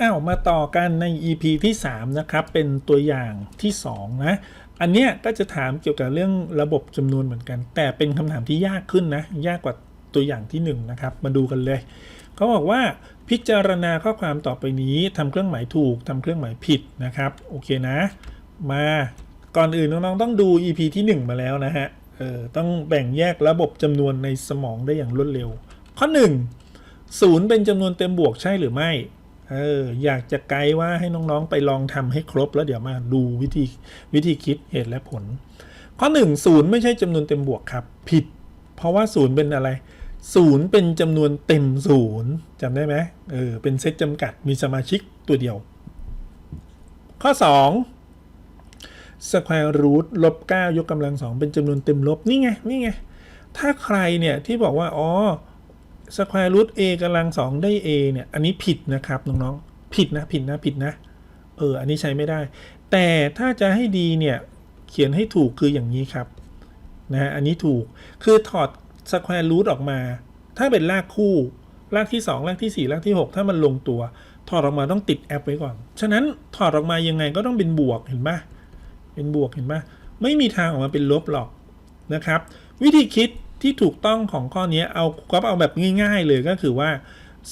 อ้าวมาต่อกันใน EP ที่ 3 นะครับ เป็นตัวอย่างที่ 2 นะ อันเนี้ยก็จะถามเกี่ยวกับเรื่องระบบจำนวนเหมือนกัน แต่เป็นคำถามที่ยากขึ้นนะ ยากกว่าตัวอย่างที่ 1 นะครับ มาดูกันเลยเขาบอกว่าพิจารณาข้อความต่อไปนี้ทำเครื่องหมายถูกทำเครื่องหมายผิดนะครับ โอเคนะ มาก่อนอื่นน้องๆต้องดู EP ที่ 1 มาแล้วนะฮะเออต้องแบ่งแยกระบบจำนวนในสมองได้อย่างรวดเร็ว ข้อ1ศูนย์เป็นจำนวนเต็มบวกใช่หรือไม่ เอออยากจะไกด์ว่าให้น้องๆไปลองทำให้ครบแล้วเดี๋ยวมาดูวิธีวิธีคิดเหตุและผล ข้อหนึ่งศูนย์ไม่ใช่จำนวนเต็มบวกครับ ผิด เพราะว่าศูนย์เป็นอะไรศูนย์เป็นจำนวนเต็มศูนย์จำได้ไหมเออเป็นเซตจำกัดมีสมาชิกตัวเดียว ข้อ 2 square root ลบ9ยกกำลังสองเป็นจำนวนเต็มลบ นี่ไง นี่ไง ถ้าใครเนี่ยที่บอกว่า อ๋อ square root a กำลังสองได้ a เนี่ย อันนี้ผิดนะครับน้องๆ ผิดนะผิดนะผิดนะ เออ อันนี้ใช้ไม่ได้ แต่ถ้าจะให้ดีเนี่ย เขียนให้ถูกคืออย่างนี้ครับ นะฮะ อันนี้ถูก คือถอด square root ออกมา ถ้าเป็นรากคู่ รากที่ 2 รากที่ 4 รากที่ 6 ถ้ามันลงตัว ถอดออกมาต้องติดแอปไว้ก่อน ฉะนั้นถอดออกมายังไงก็ต้องเป็นบวกเห็นปะเป็นบวกเห็นปะไม่มีทางออกมาเป็นลบหรอกนะครับ วิธีคิด ที่ถูกต้องของข้อนี้เอาก็เอาแบบง่าย ๆ เลยก็คือว่า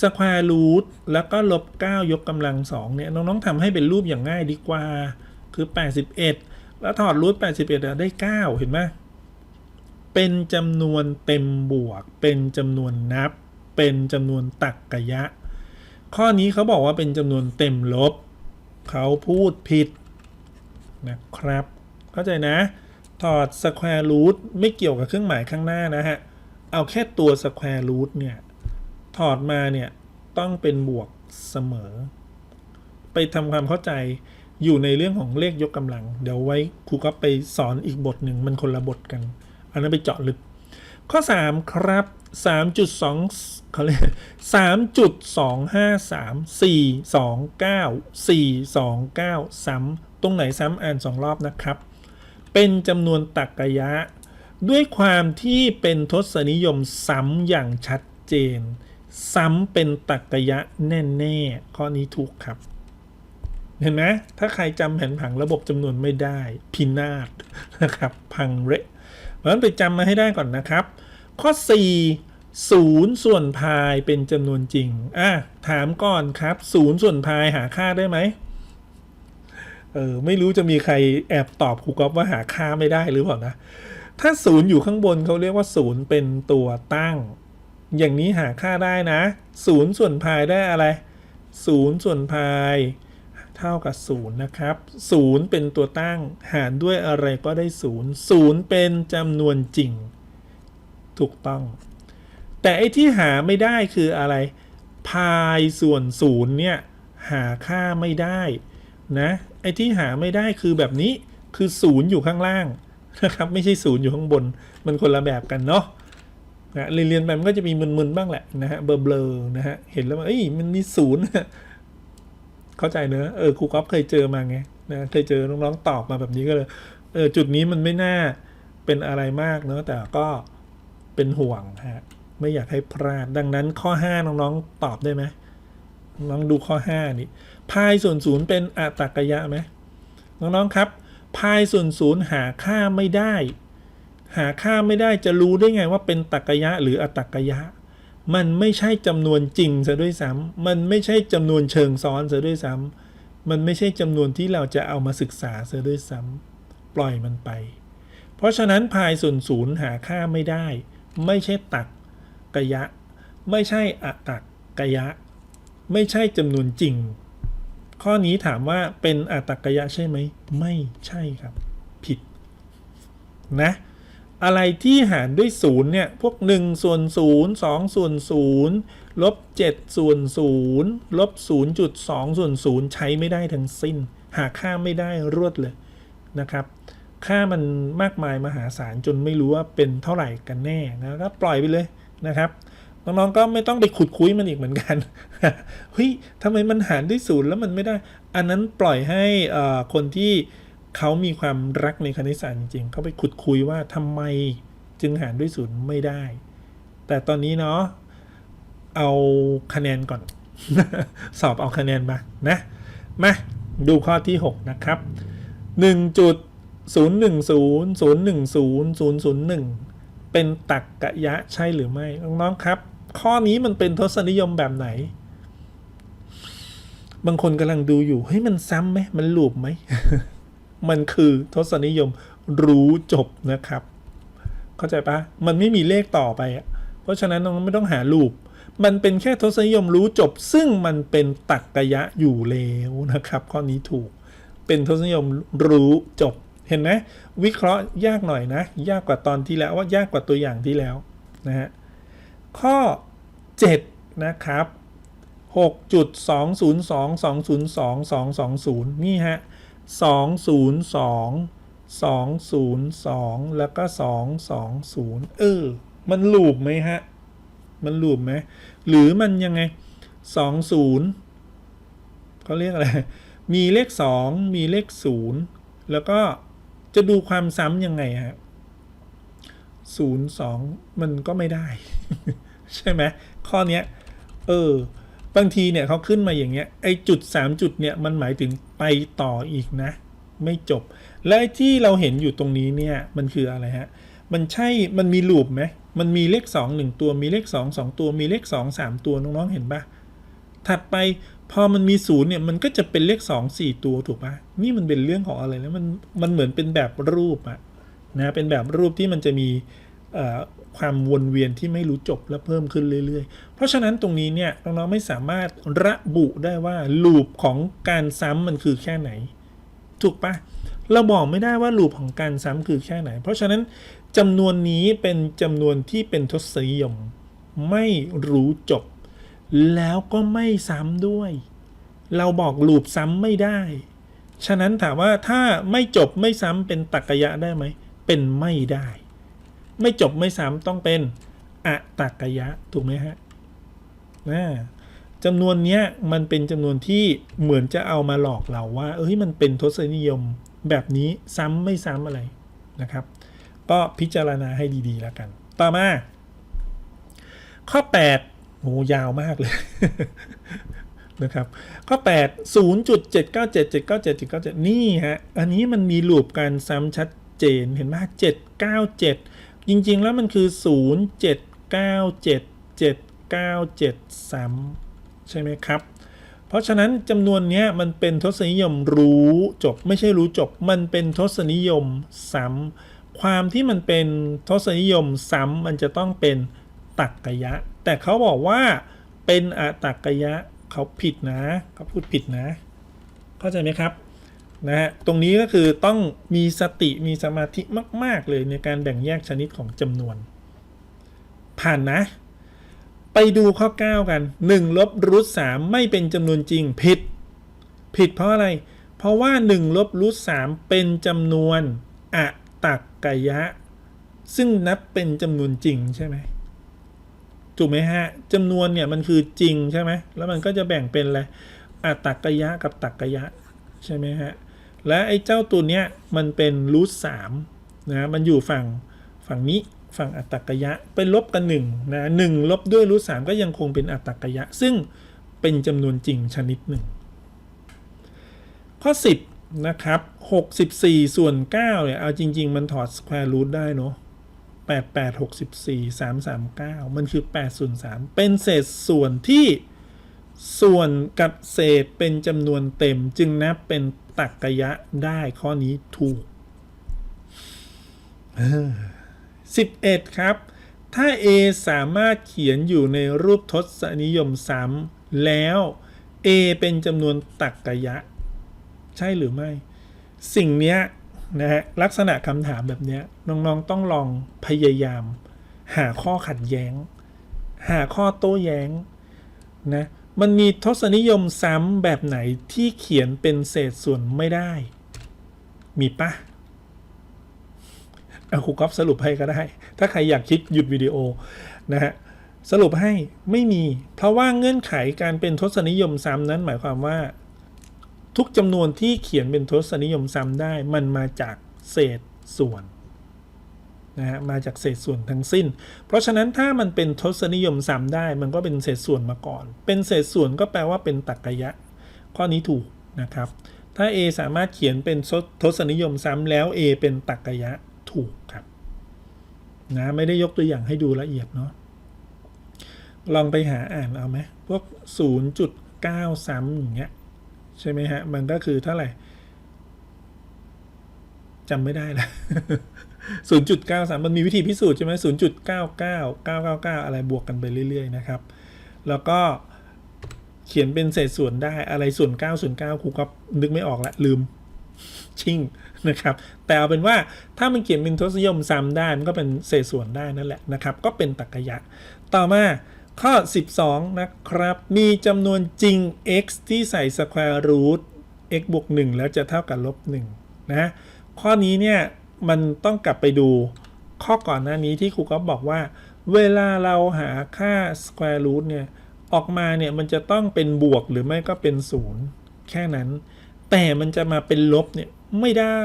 square root แล้วก็ลบ 9 ยกกำลัง 2 เนี่ย น้อง ๆทำให้เป็นรูปอย่างง่ายดีกว่า คือ 81 แล้วถอดรูท81อะได้ 9 เห็นไหมเป็นจำนวนเต็มบวก เป็นจำนวนนับ เป็นจำนวนตักกะยะ ข้อนี้เขาบอกว่าเป็นจำนวนเต็มลบ เขาพูดผิดนะครับ เข้าใจนะ ถอด square root ไม่เกี่ยวกับเครื่องหมายข้างหน้านะฮะ เอาแค่ตัว square root เนี่ย ถอดมาเนี่ย ต้องเป็นบวกเสมอ ไปทำความเข้าใจอยู่ในเรื่องของเลขยกกำลัง เดี๋ยวไว้ครูก็ไปสอนอีกบทหนึ่งมันคนละบทกัน อันนั้นไปเจาะลึก ข้อ 3 ครับ 3.2เขาเรียก3.253 429 429 ซ้ำตรงไหนซ้ำอ่านสองรอบนะครับ เป็นจำนวนตรรกยะ ด้วยความที่เป็นทศนิยมซ้ำอย่างชัดเจน ซ้ำเป็นตรรกยะแน่ๆข้อนี้ถูกครับ เห็นไหมถ้าใครจำแผนผังระบบจำนวนไม่ได้พินาศนะครับพังเละเพราะฉะนั้นไปจำมาให้ได้ก่อนนะครับ ข้อ 4 0 ส่วนพายเป็นจำนวนจริง อะ ถามก่อนครับ 0 ส่วนพายหาค่าได้ไหม เออไม่รู้จะมีใครแอบตอบครูก๊อฟว่าหาค่าไม่ได้หรือเปล่านะ ถ้า0อยู่ข้างบนเขาเรียกว่า0เป็นตัวตั้ง อย่างนี้หาค่าได้นะ0ส่วนพายได้อะไร0ส่วนพายเท่ากับ0นย์นะครับ0เป็นตัวตั้ง หารด้วยอะไรก็ได้0 0เป็นจำนวนจริง ถูกต้อง แต่ไอ้ที่หาไม่ได้คืออะไร พายส่วน0เนี่ยหาค่าไม่ได้นะ ไอ้ที่หาไม่ได้คือแบบนี้คือ0อยู่ข้างล่างนะครับไม่ใช่0อยู่ข้างบน มันคนละแบบกันเนาะนะเรียนๆไปมันก็จะมีมึนๆบ้างแหละนะฮะเบลอๆนะฮะเห็นแล้วมันเอ้ยมันมีศูนย์เข้าใจเนอะเออครูก๊อฟเคยเจอมาไงนะเคยเจอน้องๆตอบมาแบบนี้ก็เลยเออจุดนี้มันไม่น่าเป็นอะไรมากเนอะแต่ก็เป็นห่วงฮะไม่อยากให้พลาดดังนั้นข้อ 5 น้องๆตอบได้ไหมน้องดูข้อ 5 นี่ พายส่วนศูนย์เป็นอัตากยะไหมน้องๆครับพายส่วนศูนย์หาค่าไม่ได้ หาค่าไม่ได้จะรู้ได้ไงว่าเป็นตักกยะหรืออตักกยะ มันไม่ใช่จำนวนจริงซะด้วยซ้ำมันไม่ใช่จำนวนเชิงซ้อนซะด้วยซ้ำมันไม่ใช่จำนวนที่เราจะเอามาศึกษาซะด้วยซ้ำปล่อยมันไป เพราะฉะนั้นพายส่วนศูนย์หาค่าไม่ได้ ไม่ใช่ตักกยะ ไม่ใช่อตักกยะ ไม่ใช่จำนวนจริง ข้อนี้ถามว่าเป็นอตักกยะใช่ไหม ไม่ใช่ครับ ผิด นะ อะไรที่หารด้วยศูนย์เนี่ย พวก1ส่วน0 2ส่วน0ลบ7ส่วน0ลบ0.2ส่วน0ใช้ไม่ได้ทั้งสิ้น หาค่าไม่ได้รวดเลยนะครับ ค่ามันมากมายมหาศาลจนไม่รู้ว่าเป็นเท่าไหร่กันแน่นะก็ปล่อยไปเลยนะครับ น้องๆก็ไม่ต้องไปขุดคุยมันอีกเหมือนกันเฮ้ยทำไมมันหารด้วยศูนย์แล้วมันไม่ได้ อันนั้นปล่อยให้คนที่เขามีความรักในคณิตศาสตร์จริงๆเขาไปขุดคุยว่าทำไมจึงหารด้วยศูนย์ไม่ได้ แต่ตอนนี้เนาะเอาคะแนนก่อน สอบเอาคะแนนมานะมาดูข้อที่ 6 นะครับ1จุด0 1 0 0 1 0 0 0 1 เป็นตักกะยะใช่หรือไม่ น้องๆครับ ข้อนี้มันเป็นทศนิยมแบบไหน บางคนกำลังดูอยู่เฮ้ยมันซ้ำไหมมันลูปไหม มันคือทศนิยมรู้จบนะครับ เข้าใจปะมันไม่มีเลขต่อไปอะเพราะฉะนั้นน้องไม่ต้องหาลูปมันเป็นแค่ทศนิยมรู้จบ ซึ่งมันเป็นตักกะยะอยู่แล้วนะครับ ข้อนี้ถูก เป็นทศนิยมรู้จบ เห็นไหมวิเคราะห์ยากหน่อยนะ ยากกว่าตอนที่แล้วว่ายากกว่าตัวอย่างที่แล้วนะฮะ ข้อ 7 นะครับ 6.202.202.220 นี่ฮะ 202 202 แล้วก็ 220 เออ มันลูปไหมฮะ มันลูปไหม หรือมันยังไง 20เขาเรียกอะไร มีเลข 2 มีเลข 0 แล้วก็จะดูความซ้ำยังไงฮะ 02 มันก็ไม่ได้ ใช่ไหมข้อเนี้ย เออ บางทีเนี่ยเขาขึ้นมาอย่างเงี้ยไอจุด 3 จุดเนี่ยมันหมายถึงไปต่ออีกนะ ไม่จบ และที่เราเห็นอยู่ตรงนี้เนี่ยมันคืออะไรฮะ มันใช่มันมีลูปไหมมันมีเลข 2 1 ตัวมีเลข 2 2 ตัวมีเลข 2 3 ตัวน้องๆเห็นปะถัดไปพอมันมีศูนย์เนี่ยมันก็จะเป็นเลข2 4 ตัวถูกปะนี่มันเป็นเรื่องของอะไรแล้วมันมันเหมือนเป็นแบบรูปอะนะเป็นแบบรูปที่มันจะมี ความวนเวียนที่ไม่รู้จบและเพิ่มขึ้นเรื่อยๆ เพราะฉะนั้นตรงนี้เนี่ยน้องๆไม่สามารถระบุได้ว่าลูปของการซ้ำมันคือแค่ไหน ถูกปะเราบอกไม่ได้ว่าลูปของการซ้ำคือแค่ไหน เพราะฉะนั้นจำนวนนี้เป็นจำนวนที่เป็นทศนิยม ไม่รู้จบ แล้วก็ไม่ซ้ำด้วย เราบอกลูปซ้ำไม่ได้ ฉะนั้นถามว่าถ้าไม่จบไม่ซ้ำเป็นตักกะยะได้ไหมเป็นไม่ได้ ไม่จบไม่ซ้ำต้องเป็นอะตักกะยะถูกไหมฮะนะจำนวนเนี้ยมันเป็นจำนวนที่เหมือนจะเอามาหลอกเราว่า เอ้ยมันเป็นทศนิยมแบบนี้ซ้ำไม่ซ้ำอะไรนะครับ ก็พิจารณาให้ดีๆแล้วกัน ต่อมา ข้อ8โหยาวมากเลยนะครับ ข้อ 8 0.797นี่ฮะ อันนี้มันมีลูปการซ้ำชัดเจนเห็นไหม797 จริงๆ แล้วมันคือ 0797 797ซ้ำใช่ไหมครับ เพราะฉะนั้นจำนวนนี้มันเป็นทศนิยมรู้จบไม่ใช่รู้จบ มันเป็นทศนิยมซ้ำความที่มันเป็นทศนิยมซ้ำมันจะต้องเป็นตักกะยะ แต่เขาบอกว่าเป็นอะตักกะยะเขาผิดนะเขาพูดผิดนะ เข้าใจไหมครับ นะฮะตรงนี้ก็คือต้องมีสติมีสมาธิมาก ๆ เลยในการแบ่งแยกชนิดของจำนวน ผ่านนะ ไปดูข้อ 9 กัน1ลบรูท3ไม่เป็นจำนวนจริงผิด ผิดเพราะอะไร เพราะว่า1ลบรูท3เป็นจำนวนอะตักกยะ ซึ่งนับเป็นจำนวนจริงใช่ไหมถูกไหมฮะจำนวนเนี่ยมันคือจริงใช่ไหมแล้วมันก็จะแบ่งเป็นอะไรอะตักกยะกับตักกะยะใช่ไหมฮะ และไอ้เจ้าตัวเนี้ยมันเป็นรูทสามนะมันอยู่ฝั่งฝั่งนี้ฝั่งอัตตกยะไปลบกันหนึ่งนะหนึ่งลบด้วยรูทสามก็ยังคงเป็นอัตตกยะ ซึ่งเป็นจำนวนจริงชนิดหนึ่ง ข้อ 10 นะครับ 64 ส่วน 9 เนี่ย เอาจริง ๆ มันถอดสแควร์รูทได้เนาะ8 8 64 3 3 9 มันคือ 8 ส่วน 3 เป็นเศษส่วนที่ส่วนกับเศษเป็นจำนวนเต็มจึงนับเป็น ตักกะยะได้ข้อนี้ถูก11ครับ ถ้า A สามารถเขียนอยู่ในรูปทศนิยมซ้ำแล้ว A เป็นจำนวนตักกะยะ ใช่หรือไม่ สิ่งเนี้ยนะฮะลักษณะคำถามแบบเนี้ยน้อง ๆ ต้องลองพยายาม หาข้อขัดแย้ง หาข้อโต้แย้งนะ มันมีทศนิยมซ้ำแบบไหนที่เขียนเป็นเศษส่วนไม่ได้ มีปะเอาครูก๊อฟสรุปให้ก็ได้ ถ้าใครอยากคิดหยุดวิดีโอนะฮะสรุปให้ไม่มี เพราะว่าเงื่อนไขการเป็นทศนิยมซ้ำนั้นหมายความว่า ทุกจำนวนที่เขียนเป็นทศนิยมซ้ำได้ มันมาจากเศษส่วน นะฮะมาจากเศษส่วนทั้งสิ้น เพราะฉะนั้นถ้ามันเป็นทศนิยมซ้ำได้ มันก็เป็นเศษส่วนมาก่อน เป็นเศษส่วนก็แปลว่าเป็นตรรกะข้อนี้ถูกนะครับ ถ้า A สามารถเขียนเป็นทศนิยมซ้ำแล้ว A เป็นตรรกะถูกครับนะไม่ได้ยกตัวอย่างให้ดูละเอียดเนาะลองไปหาอ่านเอาไหมพวก 0.9 ซ้ำอย่างเงี้ยใช่ไหมฮะ มันก็คือเท่าไหร่จำไม่ได้ละ 0.93มันมีวิธีพิสูจน์ใช่ไหม0.99 999อะไรบวกกันไปเรื่อย ๆ นะครับ แล้วก็เขียนเป็นเศษส่วนได้อะไรส่วน9ส่วน9ครูก็นึกไม่ออกละลืมชิ่งนะครับ แต่เอาเป็นว่าถ้ามันเขียนเป็นทศนิยมซ้ำได้มันก็เป็นเศษส่วนได้นั่นแหละนะครับ ก็เป็นตรรกยะต่อมาข้อ 12 นะครับ มีจำนวนจริง x ที่ใส่ square root x บวก1แล้วจะเท่ากับลบ1นะ ข้อนี้เนี่ย มันต้องกลับไปดูข้อก่อนหน้านี้ที่ครูก็บอกว่า เวลาเราหาค่า square root เนี่ย ออกมาเนี่ยมันจะต้องเป็นบวกหรือไม่ก็เป็นศูนย์แค่นั้น แต่มันจะมาเป็นลบเนี่ยไม่ได้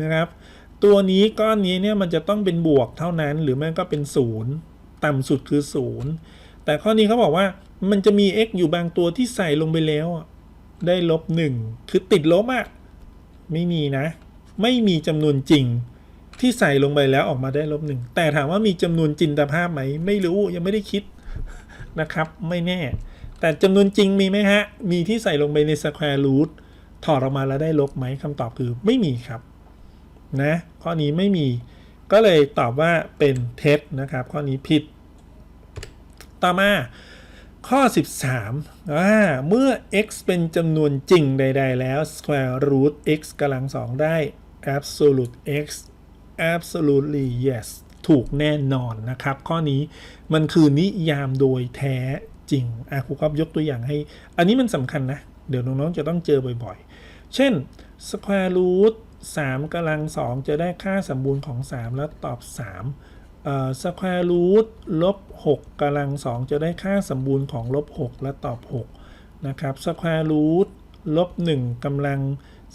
นะครับ ตัวนี้ก้อนนี้เนี่ยมันจะต้องเป็นบวกเท่านั้นหรือไม่ก็เป็นศูนย์ต่ำสุดคือศูนย์แต่ข้อนี้เขาบอกว่ามันจะมี x อยู่บางตัวที่ใส่ลงไปแล้วได้ลบหนึ่งคือติดลบอะไม่มีนะ ไม่มีจำนวนจริงที่ใส่ลงไปแล้วออกมาได้ลบหนึ่งแต่ถามว่ามีจำนวนจินตภาพไหม ไม่รู้ยังไม่ได้คิดนะครับ ไม่แน่ แต่จำนวนจริงมีไหมฮะ มีที่ใส่ลงไปใน square root ถอดออกมาแล้วได้ลบไหมคำตอบคือไม่มีครับนะข้อนี้ไม่มี ก็เลยตอบว่าเป็นเท็จนะครับ ข้อนี้ผิด ต่อมาข้อ 13อ่าเมื่อ x เป็นจำนวนจริงใด ๆ แล้ว square root x กำลังสองได้ absolute x absolutely yes ถูกแน่นอนนะครับ ข้อนี้มันคือนิยามโดยแท้จริงอะครูครับยกตัวอย่างให้ อันนี้มันสำคัญนะ เดี๋ยวน้อง ๆ จะต้องเจอบ่อยๆ เช่น square root 3กำลังสองจะได้ค่าสมบูรณ์ของ 3 แล้วตอบ3เอ่อ square root ลบ6กำลังสองจะได้ค่าสมบูรณ์ของลบ6และตอบ6นะครับ square root ลบ1กำลัง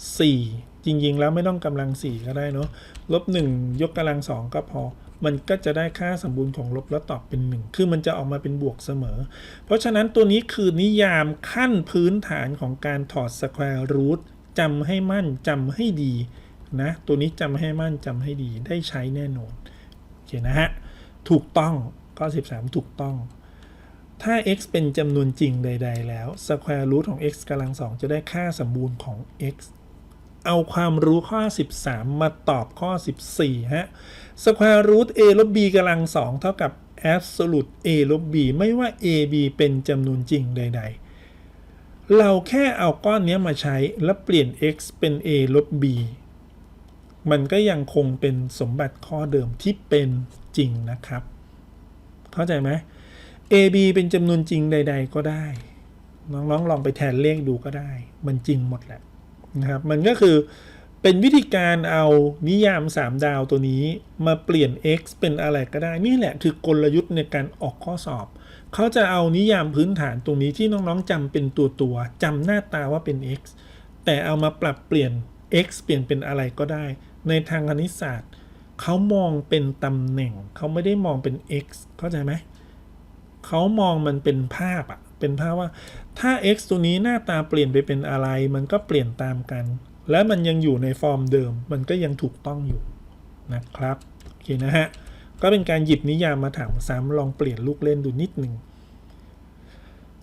4 จริง ๆ แล้วไม่ต้องกำลัง 4 ก็ได้เนาะลบ 1 ยกกำลังสองก็พอ มันก็จะได้ค่าสมบูรณ์ของลบแล้วตอบเป็น 1 คือมันจะออกมาเป็นบวกเสมอ เพราะฉะนั้นตัวนี้คือนิยามขั้นพื้นฐานของการถอด square root จำให้มั่นจำให้ดีนะ ตัวนี้จำให้มั่นจำให้ดีได้ใช้แน่นอนโอเคนะฮะ ถูกต้องข้อ13 ถูกต้อง ถ้า x เป็นจำนวนจริงใด ๆ แล้ว square root ของ x กำลังสองจะได้ค่าสมบูรณ์ของ x เอาความรู้ข้อ 13 มาตอบข้อ 14 ฮะ square root a ลบ b กำลังสองเท่ากับ absolute a ลบ b ไม่ว่า a b เป็นจำนวนจริงใด ๆ เราแค่เอาก้อนนี้มาใช้แล้วเปลี่ยน x เป็น a ลบ b มันก็ยังคงเป็นสมบัติข้อเดิมที่เป็นจริงนะครับ เข้าใจไหม a b เป็นจำนวนจริงใด ๆ ก็ได้ น้องๆลองไปแทนเลขดูก็ได้ มันจริงหมดแหละ นะครับมันก็คือเป็นวิธีการเอานิยาม 3 ดาวตัวนี้มาเปลี่ยน x เป็นอะไรก็ได้ นี่แหละคือกลยุทธ์ในการออกข้อสอบ เขาจะเอานิยามพื้นฐานตรงนี้ที่น้องๆจำเป็นตัวตัวจำหน้าตาว่าเป็น x แต่เอามาปรับเปลี่ยน x เปลี่ยนเป็นอะไรก็ได้ ในทางคณิตศาสตร์ เขามองเป็นตำแหน่ง เขาไม่ได้มองเป็น x เข้าใจไหม เขามองมันเป็นภาพอะ เป็นภาพว่าถ้า x ตัวนี้หน้าตาเปลี่ยนไปเป็นอะไร มันก็เปลี่ยนตามกัน และมันยังอยู่ในฟอร์มเดิม มันก็ยังถูกต้องอยู่นะครับโอเคนะฮะก็เป็นการหยิบนิยามมาถามซ้ำลองเปลี่ยนลูกเล่นดูนิดหนึ่ง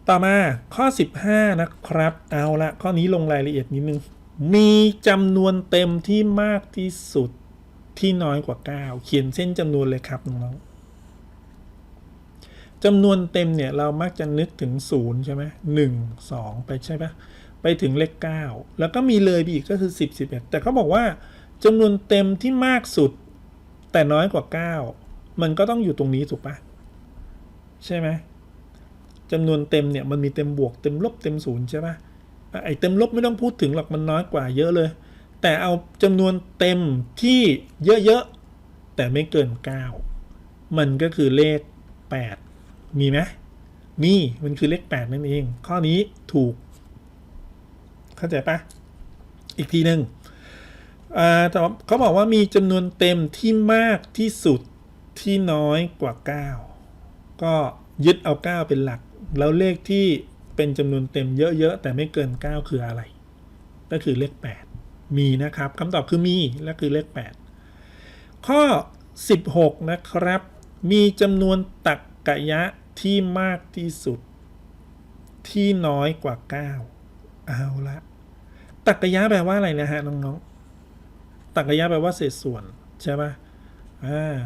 ต่อมาข้อ 15 นะครับ เอาละข้อนี้ลงรายละเอียดนิดนึง มีจำนวนเต็มที่มากที่สุดที่น้อยกว่า 9 เขียนเส้นจำนวนเลยครับน้องๆ จำนวนเต็มเนี่ยเรามักจะนึกถึง 0 ใช่ไหมหนึ่งสองไปใช่ปะไปถึงเลข 9 แล้วก็มีเลยไปอีกก็คือ 10 11 แต่เขาบอกว่าจำนวนเต็มที่มากสุด แต่น้อยกว่า 9 มันก็ต้องอยู่ตรงนี้ถูกปะใช่ไหมจำนวนเต็มเนี่ยมันมีเต็มบวกเต็มลบเต็มศูนย์ใช่ปะไอ้เต็มลบไม่ต้องพูดถึงหรอกมันน้อยกว่าเยอะเลย แต่เอาจำนวนเต็มที่เยอะๆแต่ไม่เกิน 9 มันก็คือเลข 8 มีไหมมีมันคือเลข8นั่นเอง ข้อนี้ถูก เข้าใจปะอีกทีหนึ่งแต่เขาบอกว่ามีจำนวนเต็มที่มากที่สุดที่น้อยกว่า 9 ก็ยึดเอา 9 เป็นหลัก แล้วเลขที่เป็นจำนวนเต็มเยอะๆ แต่ไม่เกิน 9 คืออะไร ก็คือเลข 8 มีนะครับคำตอบคือมีและคือเลข 8 ข้อ 16 นะครับ มีจำนวนตักกะยะ ที่มากที่สุด ที่น้อยกว่า 9 เอาละตักกะยะแปลว่าอะไรนะฮะน้องๆตักกะยะแปลว่าเศษส่วนใช่ปะอ่า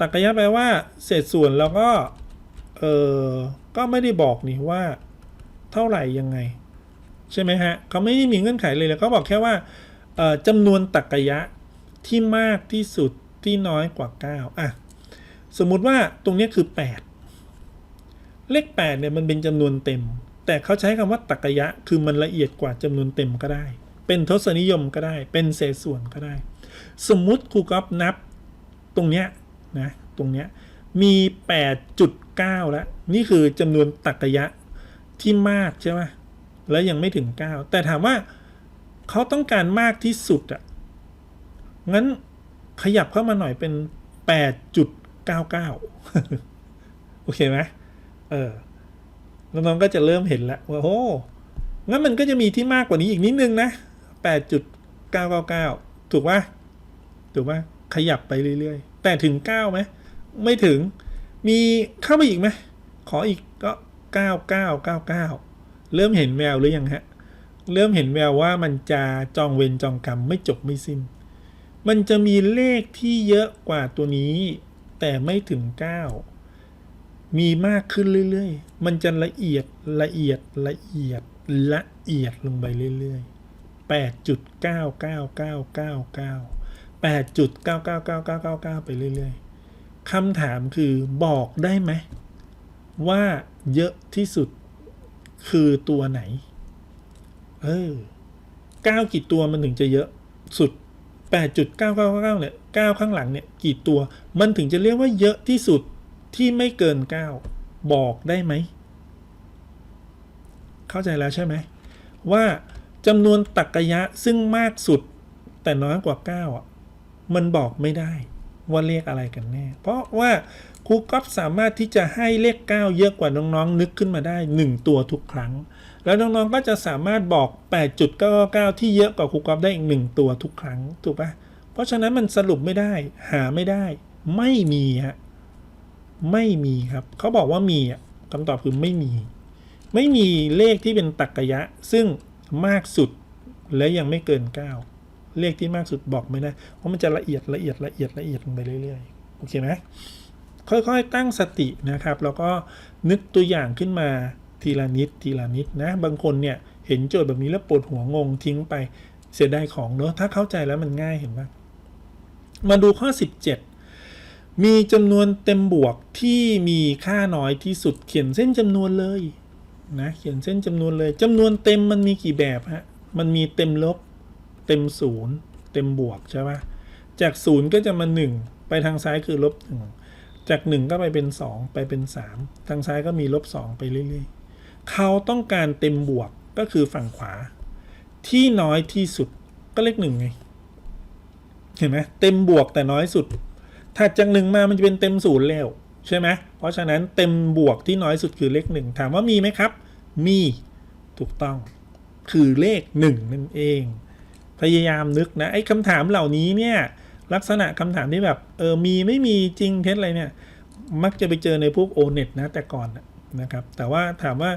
ตักกะยะแปลว่า เศษส่วนแล้วก็เออก็ไม่ได้บอกนี่ว่า เท่าไหร่ยังไง ใช่ไหมฮะเขาไม่ได้มีเงื่อนไขเลยเลยเขาบอกแค่ว่าเออจำนวนตักกะยะที่มากที่สุดที่น้อยกว่า 9 อะ สมมุติว่าตรงนี้คือ 8 เลข8เนี่ยมันเป็นจำนวนเต็ม แต่เขาใช้คำว่าตักกยะ คือมันละเอียดกว่าจำนวนเต็มก็ได้ เป็นทศนิยมก็ได้ เป็นเศษส่วนก็ได้ สมมุติครูก๊อฟนับตรงเนี้ยนะ ตรงเนี้ยมี 8.9 แล้ว นี่คือจำนวนตักกยะที่มากใช่ไหมแล้วยังไม่ถึง 9 แต่ถามว่าเขาต้องการมากที่สุดอะงั้นขยับเข้ามาหน่อยเป็น 8.99 โอเคไหม เออน้องๆก็จะเริ่มเห็นแล้วว่าโอ้งั้นมันก็จะมีที่มากกว่านี้อีกนิดนึงนะ8.999ถูกป่ะถูกป่ะขยับไปเรื่อยๆ แต่ถึง9ไหมไม่ถึงมีเข้าไปอีกไหมขออีกก็9999เก้าเก้าเก้าเริ่มเห็นแววหรือยังฮะ เริ่มเห็นแววว่ามันจะจองเวรจองกรรมไม่จบไม่สิ้น มันจะมีเลขที่เยอะกว่าตัวนี้ แต่ไม่ถึง9 มีมากขึ้นเรื่อยๆ มันจะละเอียดละเอียดละเอียดละเอียดลงไปเรื่อยๆ 8.99999 8.99999 ไปเรื่อยๆ คำถามคือบอกได้ไหม ว่าเยอะที่สุดคือตัวไหน เออ9กี่ตัวมันถึงจะเยอะสุด 8.999เนี่ย9ข้างหลังเนี่ย กี่ตัวมันถึงจะเรียกว่าเยอะที่สุด ที่ไม่เกิน 9 บอกได้ไหม เข้าใจแล้วใช่ไหม ว่าจำนวนตักกะยะซึ่งมากสุดแต่น้อยกว่า 9 อะ มันบอกไม่ได้ว่าเลขอะไรกันแน่ เพราะว่าครูก๊อฟสามารถที่จะให้เลข 9 เยอะกว่าน้องๆ นึกขึ้นมาได้ 1 ตัวทุกครั้ง แล้วน้องๆก็จะสามารถบอก 8.99 ที่เยอะกว่าครูก๊อฟได้อีก 1 ตัวทุกครั้ง ถูกปะเพราะฉะนั้นมันสรุปไม่ได้ หาไม่ได้ ไม่มีฮะ ไม่มีครับ เขาบอกว่ามีอะคำตอบคือไม่มี ไม่มีเลขที่เป็นตักกะยะ ซึ่งมากสุดและยังไม่เกิน 9 เลขที่มากสุดบอกไม่ได้เพราะมันจะละเอียดละเอียดละเอียดละเอียดลงไปเรื่อยๆโอเคไหมค่อยๆตั้งสตินะครับ แล้วก็นึกตัวอย่างขึ้นมาทีละนิดทีละนิดนะ บางคนเนี่ยเห็นโจทย์แบบนี้แล้วปวดหัวงงทิ้งไปเสียดายของเนอะถ้าเข้าใจแล้วมันง่ายเห็นไหมมาดูข้อ 17 มีจำนวนเต็มบวกที่มีค่าน้อยที่สุดเขียนเส้นจำนวนเลยนะเขียนเส้นจำนวนเลยจำนวนเต็มมันมีกี่แบบฮะมันมีเต็มลบ เต็มศูนย์เต็มบวกใช่ปะจากศูนย์ก็จะมา 1 ไปทางซ้ายคือลบหนึ่งจาก 1 ก็ไปเป็น 2 ไปเป็น 3 ทางซ้ายก็มีลบ 2 ไปเรื่อยๆ เขาต้องการเต็มบวกก็คือฝั่งขวา ที่น้อยที่สุดก็เลขหนึ่งไง เห็นไหมเต็มบวกแต่น้อยสุด ถ้าจากหนึ่งมามันจะเป็นเต็มศูนย์แล้วใช่ไหมเพราะฉะนั้นเต็มบวกที่น้อยสุดคือเลขหนึ่งถามว่ามีไหมครับ มีถูกต้อง คือเลขหนึ่งนั่นเอง พยายามนึกนะไอ้คำถามเหล่านี้เนี่ยลักษณะคำถามที่แบบเออมีไม่มีจริงเท็จอะไรเนี่ยมักจะไปเจอในพวกโอเน็ตนะแต่ก่อนนะครับ แต่ว่าถามว่า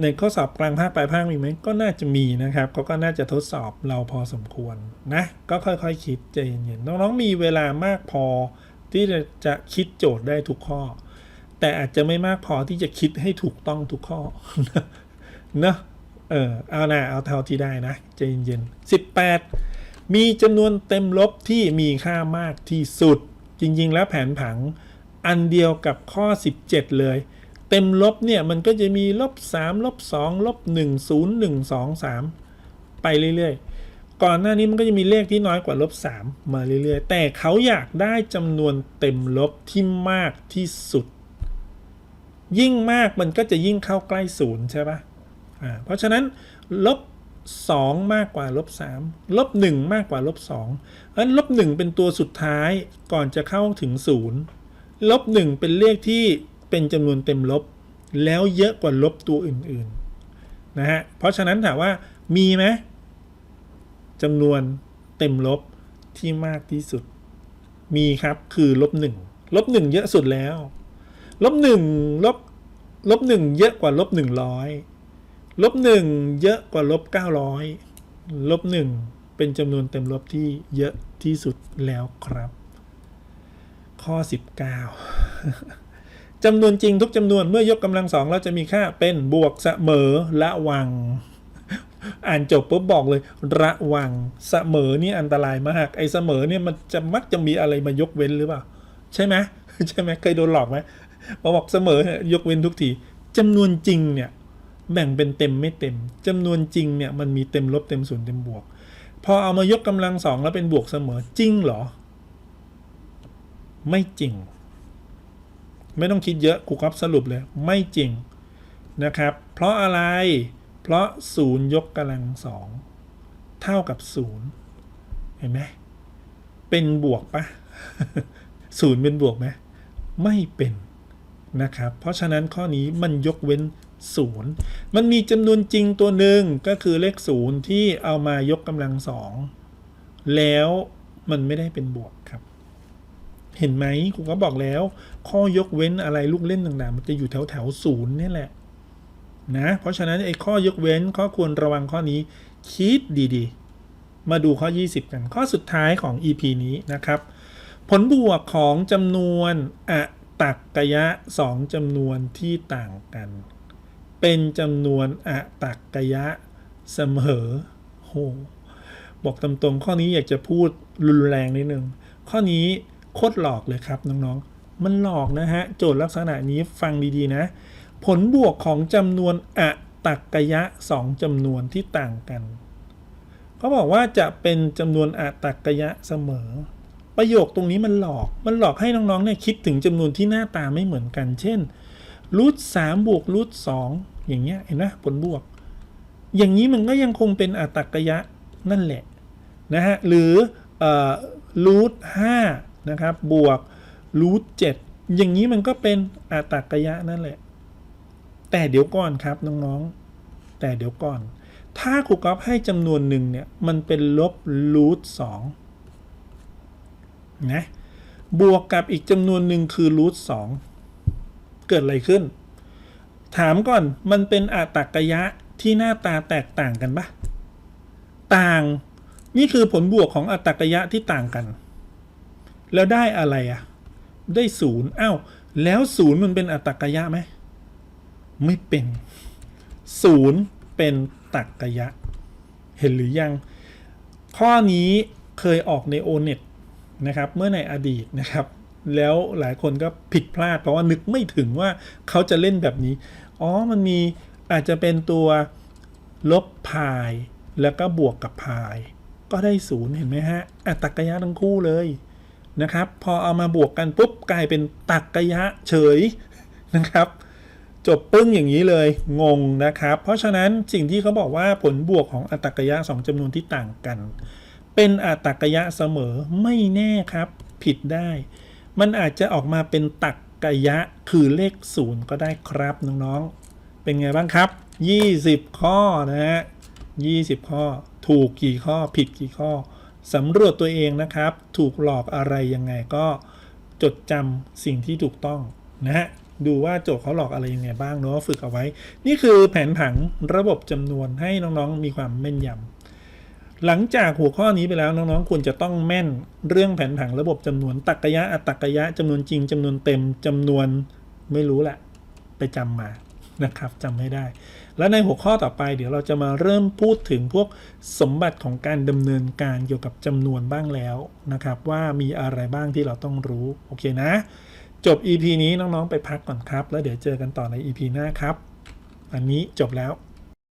ในข้อสอบกลางภาคปลายภาคมีไหมก็น่าจะมีนะครับเขาก็น่าจะทดสอบเราพอสมควรนะ ก็ค่อยๆคคิดใจเย็นๆน้องๆมีเวลามากพอที่จะคิดโจทย์ได้ทุกข้อ แต่อาจจะไม่มากพอที่จะคิดให้ถูกต้องทุกข้อเนอะเออเอานะเอาเท่าที่ได้นะใจเย็นๆสิบแปดมีจำนวนเต็มลบที่มีค่ามากที่สุด จริงๆ แล้วแผนผังอันเดียวกับข้อ 17 เลย เต็มลบเนี่ยมันก็จะมีลบ3ลบ2ลบ1 0 1 2 3 ไปเรื่อยๆ ก่อนหน้านี้มันก็จะมีเลขที่น้อยกว่าลบ3มาเรื่อยๆ แต่เขาอยากได้จำนวนเต็มลบที่มากที่สุด ยิ่งมากมันก็จะยิ่งเข้าใกล้ศูนย์ใช่ปะอ่าเพราะฉะนั้นลบ2 มากกว่าลบ3ลบ1มากกว่าลบ2เพราะนั้นลบ1เป็นตัวสุดท้ายก่อนจะเข้าถึง 0 ลบ1เป็นเลขที่ เป็นจำนวนเต็มลบ แล้วเยอะกว่าลบตัวอื่นๆนะฮะเพราะฉะนั้นถามว่ามีไหมจำนวนเต็มลบที่มากที่สุด มีครับคือลบหนึ่งลบหนึ่งเยอะสุดแล้วลบหนึ่งลบลบหนึ่งเยอะกว่าลบหนึ่งร้อยลบหนึ่งเยอะกว่าลบเก้าร้อยลบหนึ่งเป็นจำนวนเต็มลบที่เยอะที่สุดแล้วครับ ข้อ19 จำนวนจริงทุกจำนวนเมื่อยกกำลังสองเราจะมีค่าเป็นบวกเสมอละวัง อ่านจบปุ๊บบอกเลย ระวังเสมอนี่อันตรายมากไอ้เสมอเนี่ยมันจะมักจะมีอะไรมายกเว้นหรือเปล่า ใช่ไหมใช่ไหมเคยโดนหลอกไหมพอบอกเสมอยยกเว้นทุกทีจำนวนจริงเนี่ยแบ่งเป็นเต็มไม่เต็มจำนวนจริงเนี่ยมันมีเต็มลบเต็มศูนย์เต็มบวก พอเอามายกกำลังสองแล้วเป็นบวกเสมอจริงเหรอ ไม่จริง ไม่ต้องคิดเยอะครูครับสรุปเลย ไม่จริงนะครับ เพราะอะไร เพราะศูนย์ยกกำลังสองเท่ากับศูนย์เห็นไหมเป็นบวกปะศูนย์เป็นบวกไหมไม่เป็นนะครับ เพราะฉะนั้นข้อนี้มันยกเว้นศูนย์มันมีจำนวนจริงตัวหนึ่งก็คือเลขศูนย์ที่เอามายกกำลังสองแล้วมันไม่ได้เป็นบวกครับ เห็นไหมครูก็บอกแล้ว ข้อยกเว้นอะไรลูกเล่นต่างๆ มันจะอยู่แถวแถวศูนย์นี่แหละนะเพราะฉะนั้นไอ้ข้อยกเว้นข้อควรระวังข้อนี้คิดดีๆ มาดูข้อ 20 กันข้อสุดท้ายของ EP นี้นะครับ ผลบวกของจำนวนอะตักกยะสองจำนวนที่ต่างกัน เป็นจำนวนอะตักกยะเสมอโหบอกตามตรงข้อนี้อยากจะพูดรุนแรงนิดนึงข้อนี้ โคตรหลอกเลยครับน้องๆ มันหลอกนะฮะ โจทย์ลักษณะนี้ฟังดีๆนะ ผลบวกของจำนวนอะตักกยะสองจำนวนที่ต่างกัน เขาบอกว่าจะเป็นจำนวนอะตักกยะเสมอ ประโยคตรงนี้มันหลอก มันหลอกให้น้องๆเนี่ยคิดถึงจำนวนที่หน้าตาไม่เหมือนกัน เช่นรูทสามบวกรูทสองอย่างเงี้ยเห็นไหมผลบวก อย่างนี้มันก็ยังคงเป็นอัตตกยะนั่นแหละนะฮะ หรือรูทห้า นะครับบวกรูทเจ็ดอย่างนี้มันก็เป็นอัตตกยะนั่นแหละ แต่เดี๋ยวก่อนครับน้องๆ แต่เดี๋ยวก่อน ถ้าครูก๊อฟให้จำนวนหนึ่งเนี่ย มันเป็นลบรูทสองนะบวกกับอีกจำนวนหนึ่งคือรูทสองเกิดอะไรขึ้น ถามก่อนมันเป็นอัตตกยะที่หน้าตาแตกต่างกันปะต่าง นี่คือผลบวกของอัตตกยะที่ต่างกัน แล้วได้อะไรอะได้ศูนย์อ้าวแล้วศูนย์มันเป็นอัตตกยะไหมไม่เป็นศูนย์เป็นตักกยะ เห็นหรือยัง ข้อนี้เคยออกในโอเน็ตนะครับ เมื่อในอดีตนะครับ แล้วหลายคนก็ผิดพลาด เพราะว่านึกไม่ถึงว่าเขาจะเล่นแบบนี้ อ๋อมันมีอาจจะเป็นตัวลบพายแล้วก็บวกกับพาย ก็ได้ศูนย์เห็นไหมฮะอัตตกยะทั้งคู่เลย นะครับ พอเอามาบวกกันปุ๊บกลายเป็นตักกยะเฉยนะครับ จบปึ้งอย่างนี้เลยงงนะครับ เพราะฉะนั้นสิ่งที่เขาบอกว่าผลบวกของอัตตกยะสองจำนวนที่ต่างกัน เป็นอัตตกยะเสมอไม่แน่ครับ ผิดได้ มันอาจจะออกมาเป็นตักกยะคือเลขศูนย์ก็ได้ครับน้องๆเป็นไงบ้างครับ 20 ข้อนะฮะ20 ข้อ ถูกกี่ข้อผิดกี่ข้อ สำรวจตัวเองนะครับ ถูกหลอกอะไรยังไงก็จดจำสิ่งที่ถูกต้องนะฮะดูว่าโจทย์เขาหลอกอะไรยังไงบ้างเนาะฝึกเอาไว้ นี่คือแผนผังระบบจำนวนให้น้องๆมีความแม่นยำหลังจากหัวข้อนี้ไปแล้วน้องๆควรจะต้องแม่นเรื่องแผนผังระบบจำนวนตักกะยะอัตตกะยะจำนวนจริงจำนวนเต็มจำนวนไม่รู้แหละ ไปจำมานะครับจำให้ได้ และในหัวข้อต่อไปเดี๋ยวเราจะมาเริ่มพูดถึงพวกสมบัติของการดำเนินการเกี่ยวกับจำนวนบ้างแล้วนะครับ ว่ามีอะไรบ้างที่เราต้องรู้ โอเคนะ จบ EP นี้น้องๆไปพักก่อนครับ แล้วเดี๋ยวเจอกันต่อใน EP หน้าครับ อันนี้จบแล้ว